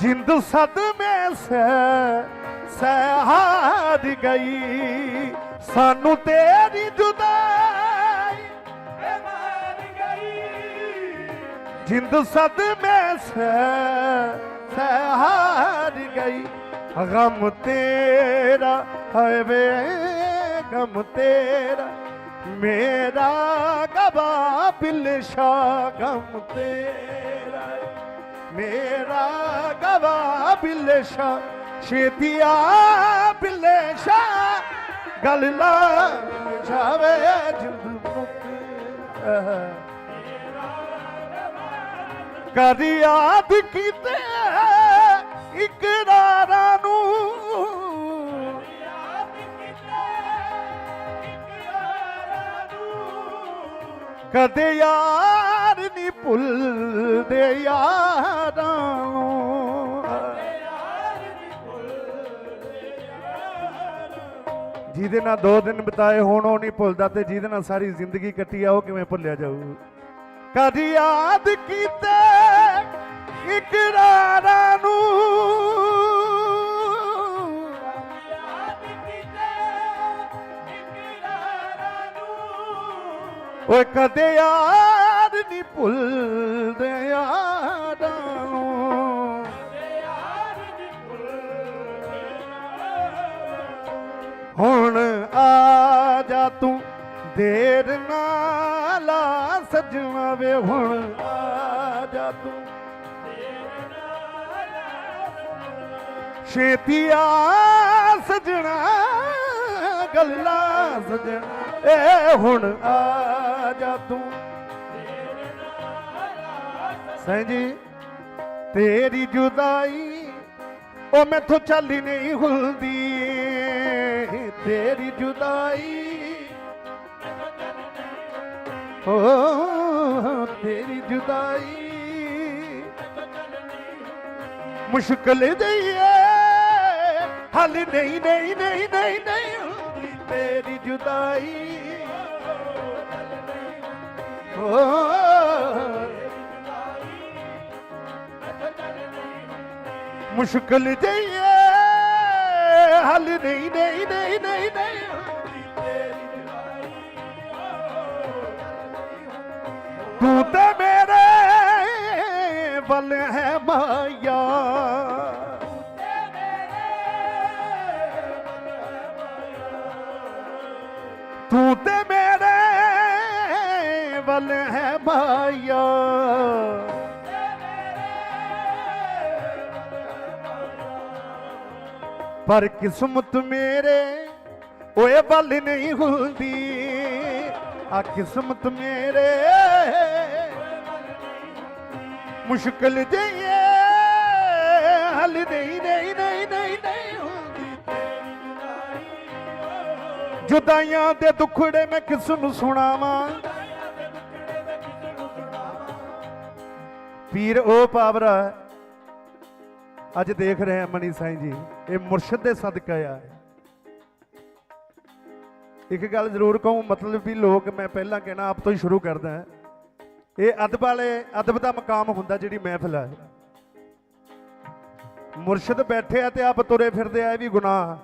जिंद सदमे से सहार गई सानू तेरी जुदाई ए मार गई जिंद सदमे से सहार गई गम तेरा है वे गम तेरा मेरा गवा बिलशा गम तेरा ਮੇਰਾ ਗਵਾ ਬਿੱਲੇ ਬਿਲਸ਼ਾ ਛੇਤੀਆ ਬਿਲਸ਼ਾ ਗੱਲ ਲਾ ਜਾਵੇ ਜਿੰਦ ਮੁੱਕ ਕਦੀ ਯਾਦ ਕੀਤੇ ਇਕਰਾਰਾਂ ਨੂੰ ਕਦੇ ਯਾਦ ਨਹੀਂ ਭੁੱਲਦੇ ਯਾਰਾਂ ਨੂੰ। ਜਿਹਦੇ ਨਾਲ ਦੋ ਦਿਨ ਬਿਤਾਏ, ਹੋਣ ਉਹ ਨਹੀਂ ਭੁੱਲਦਾ ਤੇ ਜਿਹਦੇ ਨਾਲ ਸਾਰੀ ਜ਼ਿੰਦਗੀ ਕੱਟੀ ਆ, ਉਹ ਕਿਵੇਂ ਭੁੱਲਿਆ ਜਾਊ? ਕਦੀ ਯਾਦ ਕੀਤੇ ਇਕਰਾਰਾਂ ਨੂੰ। ਓਏ ਕਦੇ ਯਾਰ ਨਹੀਂ ਭੁੱਲਦੇ ਯਾਰਾਂ ਨੂੰ ਹੁਣ ਆ ਜਾ ਤੂੰ, ਦੇਰ ਨਾ ਲਾ ਸਜਣਾ ਵੇ ਹੁਣ। ਆ ਜਾ ਤੂੰ। ਛੇਤੀ ਆ ਸਜਣਾ, ਗੱਲਾਂ ਸਜਣਾ। ਏ ਹੁਣ ਆ ਜਾ ਤੂੰ। ਸੈਂ ਜੀ, ਤੇਰੀ ਜੁਦਾਈ, ਉਹ ਮੈਥੋਂ ਚੱਲ ਨਹੀਂ ਹੁੰਦੀ। ਤੇਰੀ ਜੁਦਾਈ, ਓ, ਤੇਰੀ ਜੁਦਾਈ, ਮੁਸ਼ਕਲ ਦਈਏ ਹੱਲ ਨਹੀਂ ਨਹੀਂ ਨਹੀਂ ਨਹੀਂ ਨਹੀਂ ਹੁੰਦੀ ਤੇਰੀ ਜੁਦਾਈ। ਓ ਮੁਸ਼ਕਲ ਦਈਏ ਹੱਲ ਨਹੀਂ ਨਹੀਂ ਨਹੀਂ ਨਹੀਂ ਨਹੀਂ। ਤੂੰ ਤੇ ਮੇਰੇ ਵੱਲ ਹੈ ਮਾਇਆ। ਤੂੰ ਤੇ ਮੇਰੇ ਵੱਲ ਹੈ ਮਾਇਆ। ਪਰ ਕਿਸਮਤ ਮੇਰੇ ਓਏ ਵੱਲ ਨਹੀਂ ਹੁੰਦੀ। ਆ ਕਿਸਮਤ ਮੇਰੇ ਮੁਸ਼ਕਲ ਜਈਏ ਹੱਲ ਨਹੀਂ ਨਹੀਂ ਨਹੀਂ ਨਹੀਂ ਨਹੀਂ ਹੁੰਦੀ। ਜੁਦਾਈਆਂ ਦੇ ਦੁਖੜੇ ਮੈਂ ਕਿਸ ਨੂੰ ਸੁਣਾਵਾਂ? ਪੀਰ ਉਹ ਪਾਵਰਾ ਅੱਜ ਦੇਖ ਰਹੇ ਹਾਂ ਮਨੀ ਸਾਈਂ ਜੀ, ਇਹ ਮੁਰਸ਼ਿਦ ਦੇ ਸਦਕਾ ਆ। ਇੱਕ ਗੱਲ ਜ਼ਰੂਰ ਕਹੂੰ, ਮਤਲਬ ਵੀ ਲੋਕ, ਮੈਂ ਪਹਿਲਾਂ ਕਹਿਣਾ ਆਪ ਤੋਂ ਹੀ ਸ਼ੁਰੂ ਕਰਦਾ ਇਹ ਅਦਬ ਵਾਲੇ, ਅਦਬ ਦਾ ਮਕਾਮ ਹੁੰਦਾ ਜਿਹੜੀ ਮਹਿਫਲ ਹੈ ਮੁਰਸ਼ਿਦ ਬੈਠੇ ਆ ਤੇ ਆਪ ਤੁਰੇ ਫਿਰਦੇ ਆ, ਇਹ ਵੀ ਗੁਨਾਹ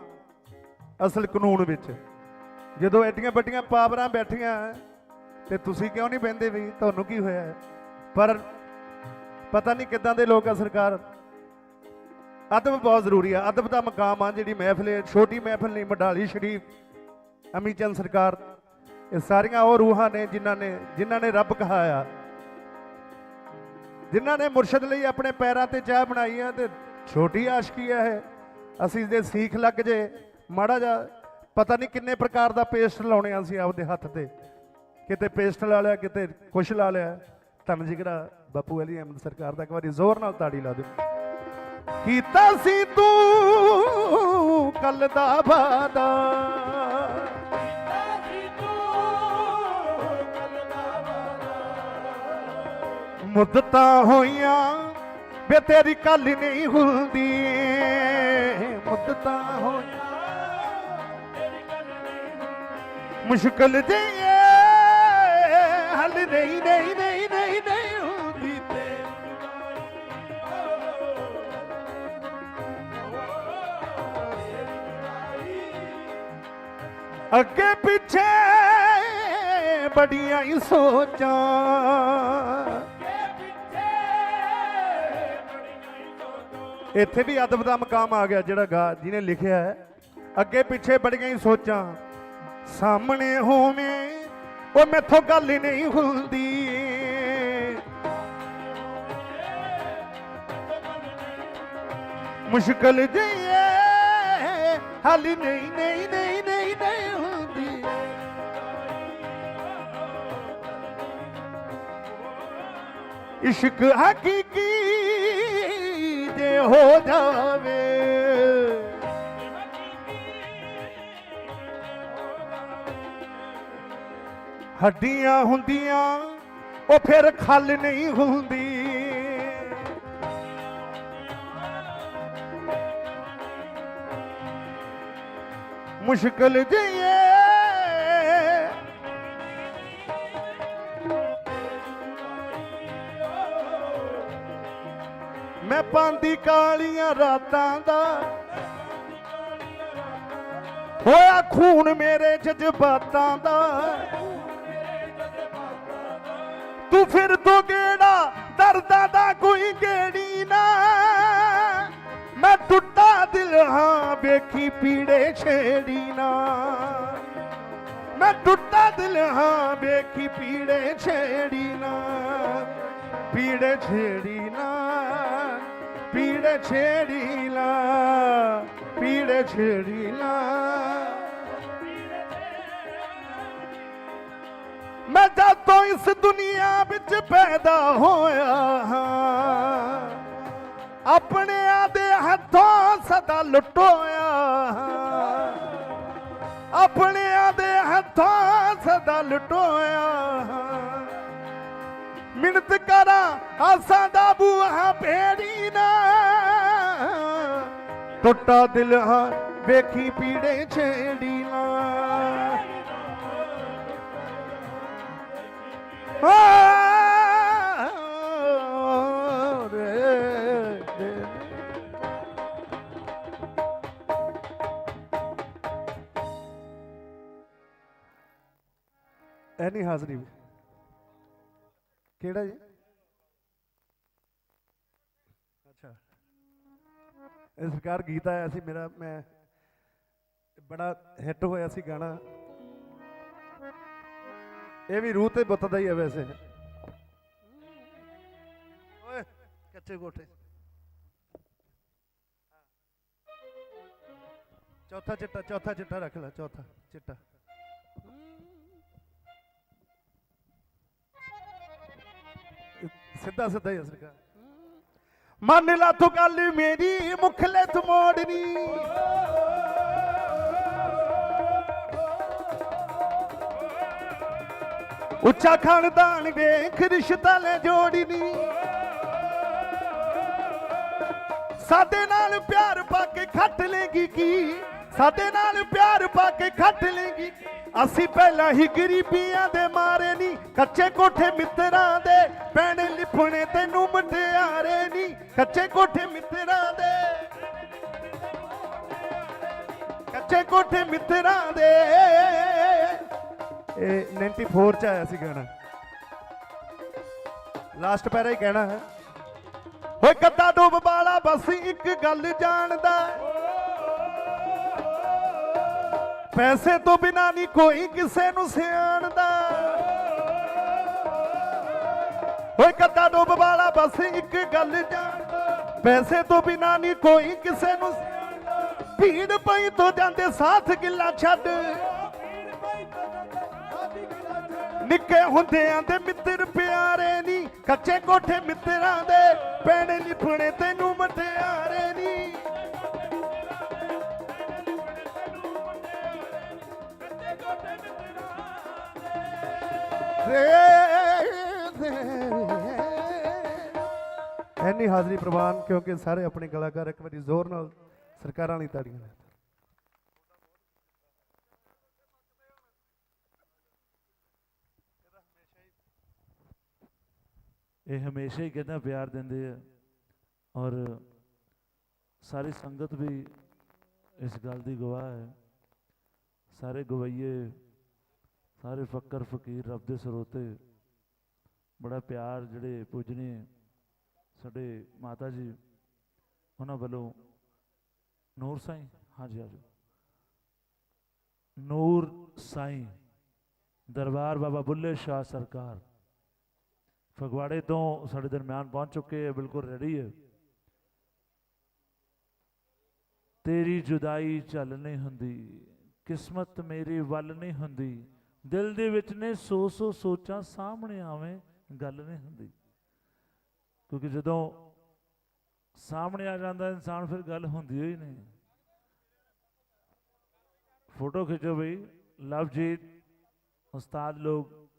ਅਸਲ ਕਾਨੂੰਨ ਵਿੱਚ। ਜਦੋਂ ਐਡੀਆਂ ਵੱਡੀਆਂ ਪਾਵਰਾਂ ਬੈਠੀਆਂ, ਤੇ ਤੁਸੀਂ ਕਿਉਂ ਨਹੀਂ ਬਹਿੰਦੇ ਵੀ, ਤੁਹਾਨੂੰ ਕੀ ਹੋਇਆ? ਪਰ ਪਤਾ ਨਹੀਂ ਕਿੱਦਾਂ ਦੇ ਲੋਕ ਆ ਸਰਕਾਰ। ਅਦਬ ਬਹੁਤ ਜ਼ਰੂਰੀ ਆ। ਅਦਬ ਦਾ ਮਕਾਮ ਆ ਜਿਹੜੀ ਮਹਿਫਲ ਛੋਟੀ ਮਹਿਫਲ ਨਹੀਂ ਮਡਾਲੀ ਸ਼ਰੀਫ, ਅਮੀ ਚੰਦ ਸਰਕਾਰ। ਇਹ ਸਾਰੀਆਂ ਉਹ ਰੂਹਾਂ ਨੇ ਜਿਨ੍ਹਾਂ ਨੇ ਜਿਨ੍ਹਾਂ ਨੇ ਰੱਬ ਕਹਾਇਆ। ਜਿਨ੍ਹਾਂ ਨੇ ਮੁਰਸ਼ਿਦ ਲਈ ਆਪਣੇ ਪੈਰਾਂ ਤੇ ਚਾਹ ਬਣਾਈ ਆ ਤੇ ਛੋਟੀ ਆਸ਼ਕੀ ਆ ਇਹ। ਅਸੀਂ ਜੇ ਸੀਖ ਲੱਗ ਜੇ, ਮਾੜਾ ਜਾ ਪਤਾ ਨਹੀਂ ਕਿੰਨੇ ਪ੍ਰਕਾਰ ਦਾ ਪੇਸਟ ਲਾਉਣੇ ਆ ਅਸੀਂ ਆਪਦੇ ਹੱਥ ਤੇ। ਕਿਤੇ ਪੇਸਟ ਲਾ ਲਿਆ, ਕਿਤੇ ਕੁਛ ਲਾ ਲਿਆ। ਧੰਨ ਜਿਗਰਾ ਬਾਪੂ ਅਲੀ ਅਹਿਮਦ ਸਰਕਾਰ ਦਾ ਇੱਕ ਵਾਰੀ ਜ਼ੋਰ ਨਾਲ ਤਾੜੀ ਲਾ ਦਿਓ। ਕੀਤਾ ਸੀ ਤੂੰ ਕੱਲ ਦਾ ਵਾਦਾ ਮੁੱਦਤਾਂ ਹੋਈਆਂ ਵੇ ਤੇਰੀ ਕੱਲ ਨਹੀਂ ਹੁੰਦੀ। ਮੁੱਦਤਾਂ ਹੋਈਆਂ ਮੁਸ਼ਕਲ ਜੇ ਹੱਲ ਨਹੀਂ ਨਹੀਂ। ਅੱਗੇ ਪਿੱਛੇ ਬੜੀਆਂ ਹੀ ਸੋਚਾਂ। ਇੱਥੇ ਵੀ ਅਦਬ ਦਾ ਮਕਾਮ ਆ ਗਿਆ ਜਿਹੜਾ ਗਾ ਜਿਹਨੇ ਲਿਖਿਆ ਹੈ। ਅੱਗੇ ਪਿੱਛੇ ਬੜੀਆਂ ਹੀ ਸੋਚਾਂ। ਸਾਹਮਣੇ ਹੋਵੇਂ ਉਹ ਮੈਥੋਂ ਗੱਲ ਹੀ ਨਹੀਂ ਹੁੰਦੀ। ਮੁਸ਼ਕਲ ਜਈਏ ਹਾਲੀ ਨਹੀਂ ਨਹੀਂ ਨਹੀਂ ਇਸ਼ਕ ਹਕੀਕੀ ਜੇ ਹੋ ਜਾਵੇ। ਹੱਡੀਆਂ ਹੁੰਦੀਆਂ ਉਹ ਫਿਰ ਖੱਲ ਨਹੀਂ ਹੁੰਦੀ। ਮੁਸ਼ਕਲ ਜਈਏ ਪਾਂਦੀ ਕਾਲੀਆਂ ਰਾਤਾਂ ਦਾ। ਹੋਇਆ ਖੂਨ ਮੇਰੇ ਜਜ਼ਬਾਤਾਂ ਦਾ। ਤੂੰ ਫਿਰ ਤੋਂ ਗੇੜਾ ਦਰਦਾਂ ਦਾ ਕੋਈ ਗੇੜੀ ਨਾ। ਮੈਂ ਟੁੱਟਾ ਦਿਲ ਹਾਂ, ਵੇਖੀ ਪੀੜੇ ਛੇੜੀ ਨਾ। ਮੈਂ ਟੁੱਟਾ ਦਿਲ ਹਾਂ, ਵੇਖੀ ਪੀੜੇ ਛੇੜੀ ਨਾ। ਪੀੜੇ ਛੇੜੀ ਨਾ। ਪੀੜੇ ਛੇੜੀ ਨਾ ਪੀੜੇ ਛੇੜੀ ਨਾ ਮੈਂ ਜਦ ਤੋਂ ਇਸ ਦੁਨੀਆ ਵਿੱਚ ਪੈਦਾ ਹੋਇਆ ਹਾਂ। ਆਪਣਿਆਂ ਦੇ ਹੱਥੋਂ ਸਦਾ ਲੁੱਟੋਇਆ ਹਾਂ। ਆਪਣਿਆਂ ਦੇ ਹੱਥੋਂ ਸਦਾ ਲੁੱਟੋਇਆ ਮਿੰਤ ਕਰਾਂ ਆਸਾਂ ਦਾ ਬੂਹਾ ਭੇੜੀ ਨਾ। ਟੁੱਟਾ ਦਿਲ ਹਾਂ ਵੇਖੀ ਪੀੜੇ ਛੇੜੀ ਨਾ। ਆ ਰੇ ਰੇ ਐ ਹਾਜ਼ਰੀ ਕਿਹੜਾ ਜੀ? ਅੱਛਾ। ਇਹ ਸਰਕਾਰ ਗੀਤ ਆਇਆ ਸੀ, ਮੇਰਾ, ਮੈਂ ਬੜਾ ਹਿੱਟ ਹੋਇਆ ਸੀ ਗਾਣਾ। ਇਹ ਵੀ ਰੂਹ ਤੇ ਬੁੱਤ ਦਾ ਹੀ ਹੈ ਵੈਸੇ। ਓਏ, ਕੱਚੇ ਕੋਠੇ। ਚੌਥਾ ਚਿੱਟਾ ਚੌਥਾ ਚਿੱਟਾ ਰੱਖ ਲੈ, ਚੌਥਾ ਚਿੱਟਾ। ਸਿੱਧਾ ਸਿੱਧਾ ਹੀ ਆ ਸਰਕਾਰ। ਮੰਨ ਲਾ ਤੂੰ ਗੱਲ ਮੇਰੀ ਮੁਖਲੇ ਮੋੜਨੀ। ਉੱਚਾ ਖਾਨਦਾਨ ਵੇਖ, ਰਿਸ਼ਤਾ ਲੈ ਜੋੜਨੀ। ਸਾਡੇ ਨਾਲ ਪਿਆਰ ਪਾ ਕੇ ਖੱਟ ਲੇਗੀ ਕੀ? ਸਾਡੇ ਨਾਲ ਪਿਆਰ ਪਾ ਕੇ ਖੱਟ ਲੇਗੀ। ਅਸੀਂ ਪਹਿਲਾਂ ਹੀ ਗਰੀਬੀਆਂ ਦੇ ਮਾਰੇ ਨਹੀਂ ਕੱਚੇ ਕੋਠੇ ਮਿੱਤਰਾਂ ਦੇ, ਪੈਣੇ ਲਿਪਣੇ ਤੈਨੂੰ ਮਟਿਆਰੇ ਨਹੀਂ ਕੱਚੇ ਕੋਠੇ ਮਿੱਤਰਾਂ ਦੇ। ਕੱਚੇ ਕੋਠੇ ਮਿੱਤਰਾਂ ਦੇ। ਇਹ 94 ਚ ਆਇਆ ਸੀ ਗਾਣਾ। ਲਾਸਟ ਪੈਰਾ ਹੀ ਕਹਿਣਾ ਹੈ। ਓਏ ਕੱਦਾ ਡੁੱਬ ਵਾਲਾ ਬਸ ਇੱਕ ਗੱਲ ਜਾਣਦਾ ਪੈਸੇ ਤੋਂ ਬਿਨਾ ਨਹੀਂ ਕੋਈ ਕਿਸੇ ਨੂੰ ਸਿਆਣਦਾ। ਓਏ ਕੱਦਾ ਡੁੱਬ ਵਾਲਾ, ਬਸ ਇੱਕ ਗੱਲ ਜਾਣਦਾ ਪੈਸੇ ਤੋਂ ਬਿਨਾ ਨਹੀਂ ਕੋਈ ਕਿਸੇ ਨੂੰ ਸਿਆਣਦਾ। ਭੀੜ ਪਈ ਤੋਂ ਜਾਂਦੇ ਸਾਥ ਗਿੱਲਾ ਛੱਡ। ਨਿੱਕੇ ਹੁੰਦਿਆਂ ਦੇ ਮਿੱਤਰ ਪਿਆਰੇ ਨਹੀਂ ਕੱਚੇ ਕੋਠੇ ਮਿੱਤਰਾਂ ਦੇ, ਪੈਣੇ ਲਿਫਣੇ ਤੈਨੂੰ ਮਟਿਆਰੇ ਐਨੀ ਹਾਜ਼ਰੀ ਪ੍ਰਵਾਨ ਕਿਉਂਕਿ ਸਾਰੇ ਆਪਣੇ ਕਲਾਕਾਰ ਇੱਕ ਵਾਰੀ ਜ਼ੋਰ ਨਾਲ ਸਰਕਾਰਾਂ ਲਈ ਤਾੜੀਆਂ ਲੈਣ। ਇਹ ਹਮੇਸ਼ਾ ਹੀ ਕਹਿੰਦਾ ਪਿਆਰ ਦਿੰਦੇ ਆ। ਔਰ ਸਾਰੀ ਸੰਗਤ ਵੀ ਇਸ ਗੱਲ ਦੀ ਗਵਾਹ ਹੈ। ਸਾਰੇ ਗਵਈਏ ਸਾਰੇ ਫੱਕਰ ਫਕੀਰ ਰੱਬ ਦੇ ਸਰੋਤੇ ਬੜਾ ਪਿਆਰ ਜਿਹੜੇ ਪੂਜਨੀ ਸਾਡੇ ਮਾਤਾ ਜੀ, ਉਹਨਾਂ ਵੱਲੋਂ ਨੂਰ ਸਾਈਂ, ਹਾਂਜੀ ਹਾਂਜੀ। ਨੂਰ ਸਾਈਂ, ਦਰਬਾਰ ਬਾਬਾ ਬੁੱਲੇ ਸ਼ਾਹ ਸਰਕਾਰ। ਫਗਵਾੜੇ ਤੋਂ ਸਾਡੇ ਦਰਮਿਆਨ ਪਹੁੰਚ ਚੁੱਕੇ ਹੈ, ਬਿਲਕੁਲ ਰੈਡੀ ਹੈ। ਤੇਰੀ ਜੁਦਾਈ ਚੱਲ ਨਹੀਂ ਹੁੰਦੀ, ਕਿਸਮਤ ਮੇਰੀ ਵੱਲ ਨਹੀਂ ਹੁੰਦੀ। ਦਿਲ ਦੇ ਵਿੱਚ ਨੇ ਸੋ ਸੋ ਸੋਚਾਂ ਸਾਹਮਣੇ ਆਵੇਂ ਗੱਲ ਨਹੀਂ ਹੁੰਦੀ। ਕਿਉਂਕਿ ਜਦੋਂ ਸਾਹਮਣੇ ਆ ਜਾਂਦਾ ਇਨਸਾਨ, ਫਿਰ ਗੱਲ ਹੁੰਦੀ ਹੋਈ ਨਹੀਂ। ਫੋਟੋ ਖਿੱਚੋ ਬਈ, ਲਵਜੀਤ, ਉਸਤਾਦ ਲੋਕ,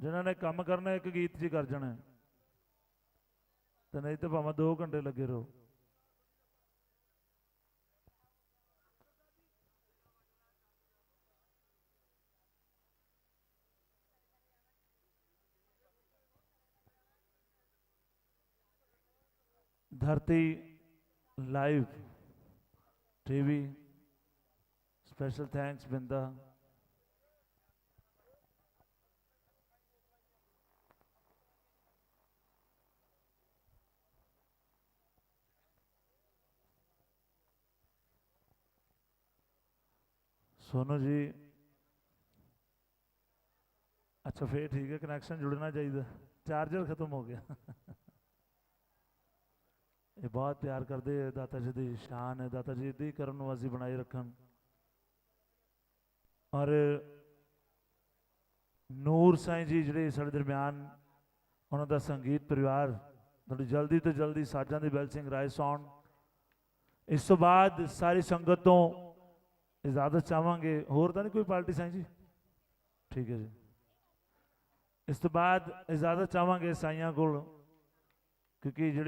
ਜਿਨ੍ਹਾਂ ਨੇ ਕੰਮ ਕਰਨਾ, ਇੱਕ ਗੀਤ 'ਚ ਕਰ ਜਾਣਾ। ਹੈ। ਤੇ ਨਹੀਂ ਤਾਂ ਭਾਵੇਂ 2 ਘੰਟੇ ਲੱਗੇ ਰਹੋ। धरती लाइव टीवी स्पेशल थैंक्स बिंदा। सोनू जी अच्छा फिर ठीक है कनेक्शन जुड़ना चाहिए। चार्जर खत्म हो गया। ਇਹ ਬਹੁਤ ਪਿਆਰ ਕਰਦੇ ਹੈ ਦਾਤਾ ਜੀ ਦੀ ਸ਼ਾਨ ਹੈ, ਦਾਤਾ ਜੀ ਦੀ ਕਰਮ ਨਵਾਜ਼ੀ ਬਣਾਈ ਰੱਖਣ। ਔਰ ਨੂਰ ਸਾਈਂ ਜੀ ਜਿਹੜੇ ਸਾਡੇ ਦਰਮਿਆਨ, ਉਹਨਾਂ ਦਾ ਸੰਗੀਤ ਪਰਿਵਾਰ ਥੋੜੀ ਜਲਦੀ ਤੋਂ ਜਲਦੀ ਸਾਜਾਂ ਦੀ ਬੈਲ ਸਿੰਘ ਰਾਏ ਸੌਣ। ਇਸ ਤੋਂ ਬਾਅਦ ਸਾਰੀ ਸੰਗਤ ਤੋਂ ਇਜਾਜ਼ਤ ਚਾਹਾਂਗੇ। ਹੋਰ ਤਾਂ ਨਹੀਂ ਕੋਈ ਪਾਰਟੀ ਸਾਈਂ ਜੀ? ਠੀਕ ਹੈ ਜੀ। ਇਸ ਤੋਂ ਬਾਅਦ ਇਜਾਜ਼ਤ ਚਾਹਾਂਗੇ ਸਾਈਆਂ ਕੋਲ, ਕਿਉਂਕਿ ਜਿਹੜੀ